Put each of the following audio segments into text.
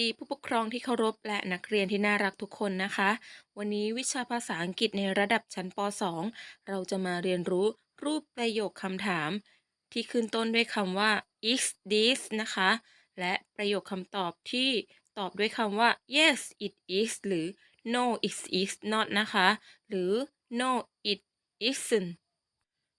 ดีผู้ปกครองที่เคารพและนักเรียนที่น่ารักทุกคนนะคะ วันนี้วิชาภาษาอังกฤษในระดับชั้นป .2 เราจะมาเรียนรู้รูปประโยคคำถาม ที่ขึ้นต้นด้วยคำว่า is this นะคะ และประโยคคำตอบที่ตอบด้วยคำว่า yes it is หรือ no it is not นะคะ หรือ no it isn't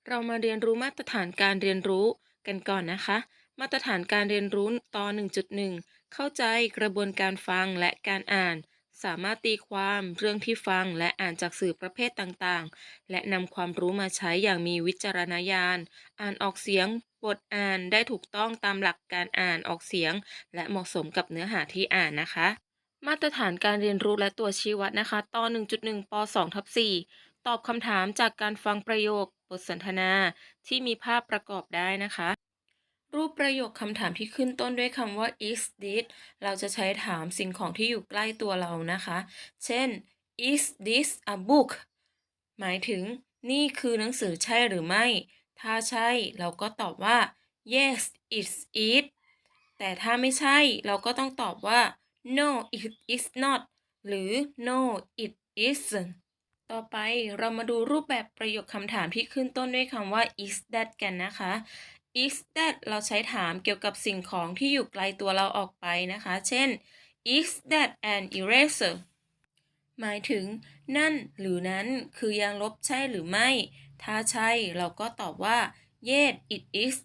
เรามาเรียนรู้มาตรฐานการเรียนรู้กันก่อนนะคะ มาตรฐานการเรียนรู้ตอน1.1 เข้าใจกระบวนการฟังและการอ่าน สามารถตีความเรื่องที่ฟังและอ่านจากสื่อประเภทต่างๆ และนำความรู้มาใช้อย่างมีวิจารณญาณ อ่านออกเสียง บทอ่านได้ถูกต้องตามหลักการอ่านออกเสียง และเหมาะสมกับเนื้อหาที่อ่านนะคะ มาตรฐานการเรียนรู้และตัวชี้วัดนะคะตอน1.1ป2ทับ4ตอบคำถามจากการฟังประโยค บทสนทนาที่มีภาพประกอบได้นะคะ รูปประโยคคำถามที่ขึ้นต้นด้วยคำว่า is this เราจะใช้ถามสิ่งของที่อยู่ใกล้ตัวเรานะคะ เช่น is this a book หมายถึงนี่คือหนังสือใช่หรือไม่ ถ้าใช่เราก็ตอบว่า yes it's it แต่ถ้าไม่ใช่เราก็ต้องตอบว่า no it is not หรือ no it isn't ต่อไปเรามาดูรูปแบบประโยคคำถามที่ขึ้นต้นด้วยคำว่า is that กันนะคะ is that เราใช้ถามเกี่ยวกับสิ่งของที่อยู่ไกลตัวเราออกไปนะคะ เช่น is that an eraser หมายถึง นั่นหรือนั้นคือยางลบใช่หรือไม่ ถ้าใช่เราก็ตอบว่า yes it is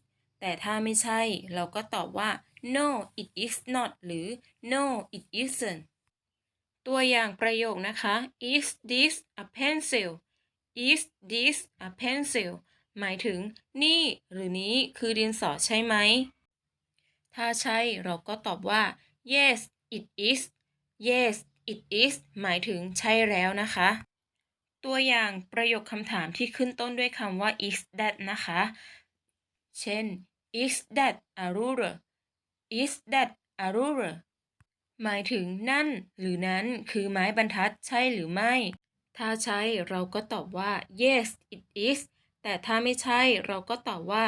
แต่ถ้าไม่ใช่ เราก็ตอบว่า no it is not หรือ no it isn't ตัวอย่างประโยคนะคะ is this a pencil is this a pencil หมายถึง นี่ หรือนี้คือดินสอใช่ไหม ถ้าใช่เราก็ตอบว่า yes it is yes it is หมายถึงใช่แล้วนะคะ ตัวอย่างประโยคคำถามที่ขึ้นต้นด้วยคำว่า is that นะคะ เช่น is that a ruler is that a ruler หมายถึงนั่น หรือนั้นคือไม้บรรทัดใช่หรือไม่ ถ้าใช่เราก็ตอบว่า yes it is แต่ถ้าไม่ใช่เราก็ตอบว่า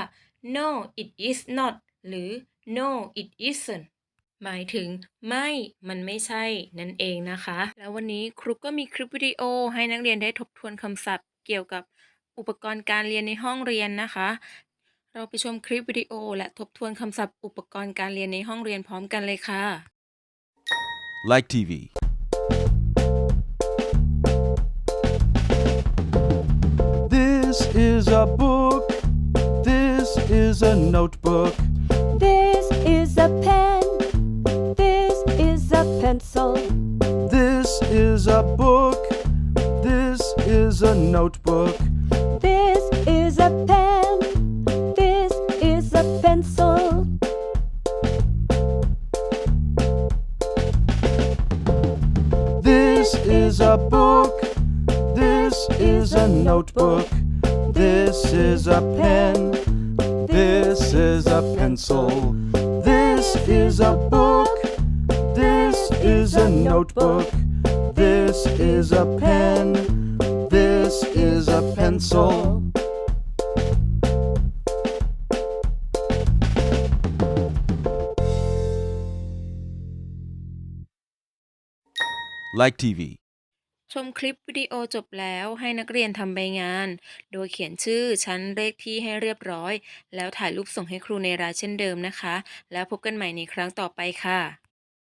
no it is not หรือ no it isn't หมายถึงไม่ มันไม่ใช่ นั่นเองนะคะ แล้ววันนี้ครูก็มีคลิปวิดีโอให้นักเรียนได้ทบทวนคำศัพท์ เกี่ยวกับอุปกรณ์การเรียนในห้องเรียนนะคะ เราไปชมคลิปวิดีโอ และทบทวนคำศัพท์อุปกรณ์การเรียนในห้องเรียนพร้อมกันเลยค่ะ Like TV. Is a book. This is a notebook. This is a pen. This is a pencil. This is a book. This is a notebook. This is a pen. This is a pencil. This is a book. This is a notebook. This is a pen. This is a pencil. This is a book. This is a notebook. This is a pen. This is a pencil. Like TV. ชมคลิปวิดีโอจบแล้วให้นักเรียนทำใบงาน โดยเขียนชื่อชั้นเลขที่ให้เรียบร้อย แล้วถ่ายรูปส่งให้ครูในรายเช่นเดิมนะคะ แล้วพบกันใหม่ในครั้งต่อไปค่ะ